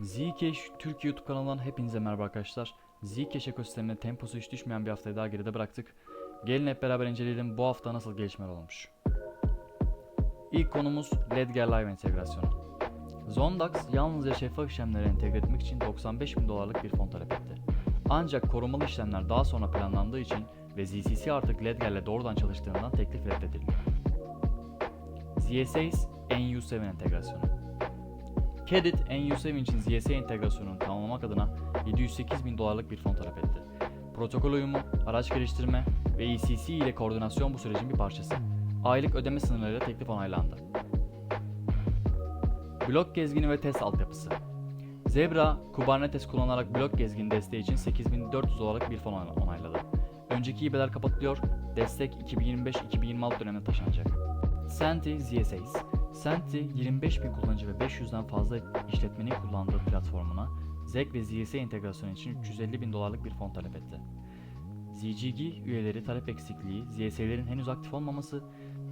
Zcash Türkiye YouTube kanalından hepinize merhaba arkadaşlar. Zcash ekosistemine temposu hiç düşmeyen bir haftayı daha geride bıraktık. Gelin hep beraber inceleyelim bu hafta nasıl gelişmeler olmuş. İlk konumuz Ledger Live entegrasyonu. Zondax yalnızca şeffaf işlemleri entegre etmek için 95 bin dolarlık bir fon talep etti. Ancak korumalı işlemler daha sonra planlandığı için ve ZCC artık Ledger'le doğrudan çalıştığından teklif reddedildi. ZSA's NU7 entegrasyonu. Kedit NU7 için ZSA entegrasyonunu tamamlamak adına 708 bin dolarlık bir fon talep etti. Protokol uyumu, araç geliştirme ve ECC ile koordinasyon bu sürecin bir parçası. Aylık ödeme sınırlarıyla teklif onaylandı. Blok gezgini ve test altyapısı. Zebra, Kubernetes kullanarak blok gezgini desteği için 8400 dolarlık bir fon onayladı. Önceki hibeler kapatılıyor, destek 2025-2026 dönemine taşınacak. Senti ZSAs Senti 25 bin kullanıcı ve 500'den fazla işletmenin kullandığı platformuna ZEC ve ZSA entegrasyonu için 350 bin dolarlık bir fon talep etti. ZGG üyeleri talep eksikliği, ZSA'lerin henüz aktif olmaması,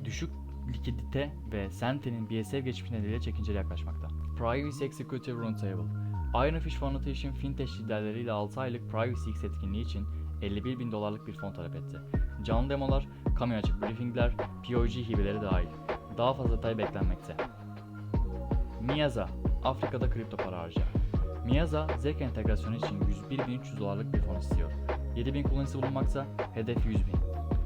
düşük likidite ve Senti'nin BSF geçmiş nedeniyle çekinceli yaklaşmakta. Privacy Executive Roundtable Ironfish Foundation fintech liderleriyle 6 aylık Privacy X etkinliği için 51 bin dolarlık bir fon talep etti. Canlı demolar, kamu açık briefingler, POG hibeleri dahil. Daha fazla detay beklenmekte. Miyaza, Afrika'da kripto para harca. Miyaza, ZEC entegrasyonu için 101.300 dolarlık bir fon istiyor. 7000 kullanıcısı bulunmaksa hedef 100.000.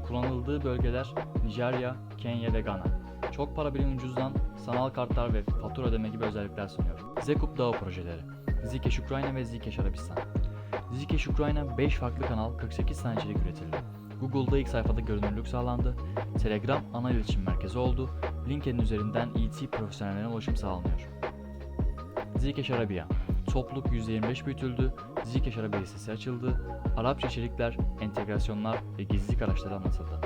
Kullanıldığı bölgeler Nijerya, Kenya ve Ghana. Çok para birimi ucuzdan sanal kartlar ve fatura ödeme gibi özellikler sunuyor. Zekup Dağı projeleri. Zcash Ukrayna ve Zcash Arabistan. Zcash Ukrayna 5 farklı kanal 48 tane üretildi. Google'da ilk sayfada görünürlük sağlandı. Telegram ana iletişim merkezi oldu. LinkedIn üzerinden IT profesyonellerine ulaşım sağlanıyor. Zcash Arabiya. Topluluk %25 büyütüldü. Zcash Arabiya listesi açıldı. Arapça içerikler, entegrasyonlar ve gizlilik araçları anlatıldı.